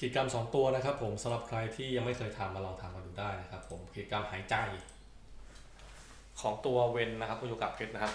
กิจกรรม 2 ตัวนะครับผมสำหรับใครที่ยังไม่เคยทำมาลองทำมาดูได้นะครับผมกิจกรรมหายใจ ของตัวเวนนะครับคุณโยกะเพชรนะครับ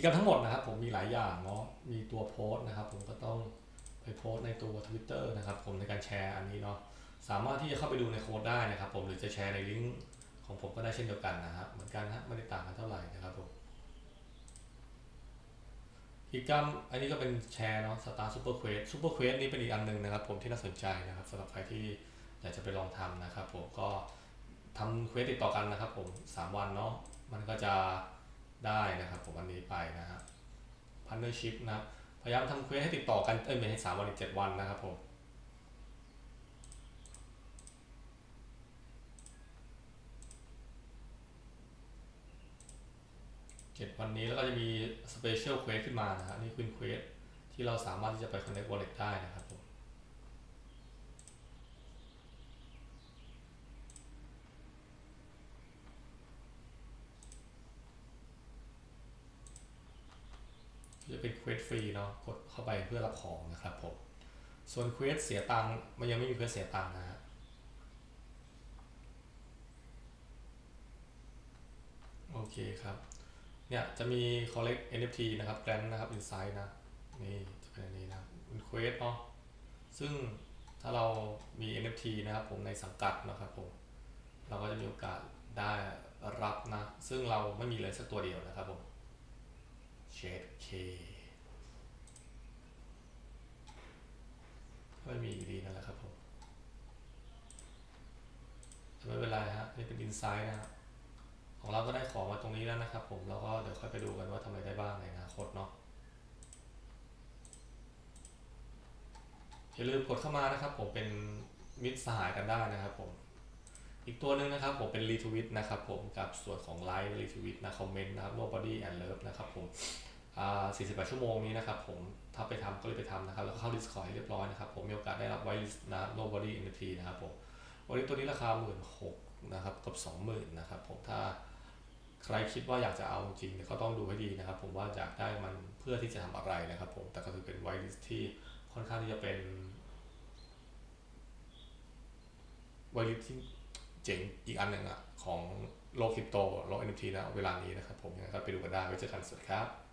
จกรรมทั้งหมดนะครับ ผมมีหลายอย่างเนาะมีตัวโพสต์นะครับ ผมก็ต้องไปโพสต์ในตัว Twitter นะครับ ผมในการแชร์อันนี้เนาะสามารถที่จะเข้าไปดูในโค้ดได้นะครับ ผมหรือจะแชร์ในลิงก์ของผมก็ได้เช่นเดียวกันนะครับเหมือนกันนะไม่ได้ต่างกันเท่าไหร่นะครับผมกิจกรรมอันนี้ก็เป็นแชร์เนาะสตาร์ซูเปอร์เควสซูเปอร์เควสนี่เป็นอีกอันหนึ่งนะครับ ผมที่น่าสนใจนะครับสำหรับใครที่อยากจะไปลองทำนะครับ ผมก็ทำเควสติดต่อกันนะครับ ผมสามวันเนาะมันก็จะ ได้นะครับผมอันนี้ไปนะฮะพันเนอร์ชิพนะครับพยายามทำเควสให้ติดต่อกันเอ้ยไม่ให้สามวันอีกเจ็ดวันนะครับผมเจ็ดวันนี้แล้วก็จะมีสเปเชียลเควสขึ้นมานะฮะนี่คือเควสที่เราสามารถที่จะไป connect wallet ได้นะครับผม จะเป็นเควสฟรีเนาะกดเข้าไปเพื่อรับของนะครับผมส่วนเควสเสียตังค์มันยังไม่มีเควสเสียตังค์นะฮะโอเคครับ เนี่ยจะมี collect NFT นะครับ grant นะครับ insight นะ นี่จะเป็นอันนี้นะครับเป็นเควสเนาะซึ่งถ้าเรามี NFT นะครับผมในสังกัดนะครับผม เราก็จะมีโอกาสได้รับนะ ซึ่งเราไม่มีเลยสักตัวเดียวนะครับผม คไม่มีอยู่ดีนั่นแหละครับผมไม่เป็นไรฮะนี่เป็นอินไซด์นะฮะของเราก็ได้ของมาตรงนี้แล้วนะครับผมแล้วก็เดี๋ยวค่อยไปดูกันว่าทำอะไรได้บ้างในอนาคตเนาะอย่าลืมกดเข้ามานะครับผมเป็นมิตรสหายกันได้นะครับผม อีกตัวหนึ่งนะครับผมเป็นรีทวิตนะครับผมกับส่วนของไลฟ์รีทวิตนะคอมเมนต์นะครับ nobody and love นะครับผม 48 ชั่วโมงนี้นะครับผมถ้าไปทำก็เลยไปทำนะครับ แล้วก็เข้า Discord ให้เรียบร้อยนะครับ ผมมีโอกาสได้รับไวลิสนะ nobody NFT นะครับผมวันนี้ตัวนี้ราคา 1 6ื่นนะครับกับ 20,000นะครับผมถ้าใครคิดว่าอยากจะเอาจริงเนี่ยก็ต้องดูให้ดีนะครับ ผมว่าอยากได้มันเพื่อที่จะทำอะไรนะครับผมแต่ก็ถือเป็นไวลิสที่ค่อนข้างที่จะเป็นไวลิสที่เจ๋งอีกอันหนึ่งอะของโลกคริปโตโลก NFT นะเวลานี้นะครับผมยังไงก็ไปดูกันได้ไว้เจอกันสวัสดีครับ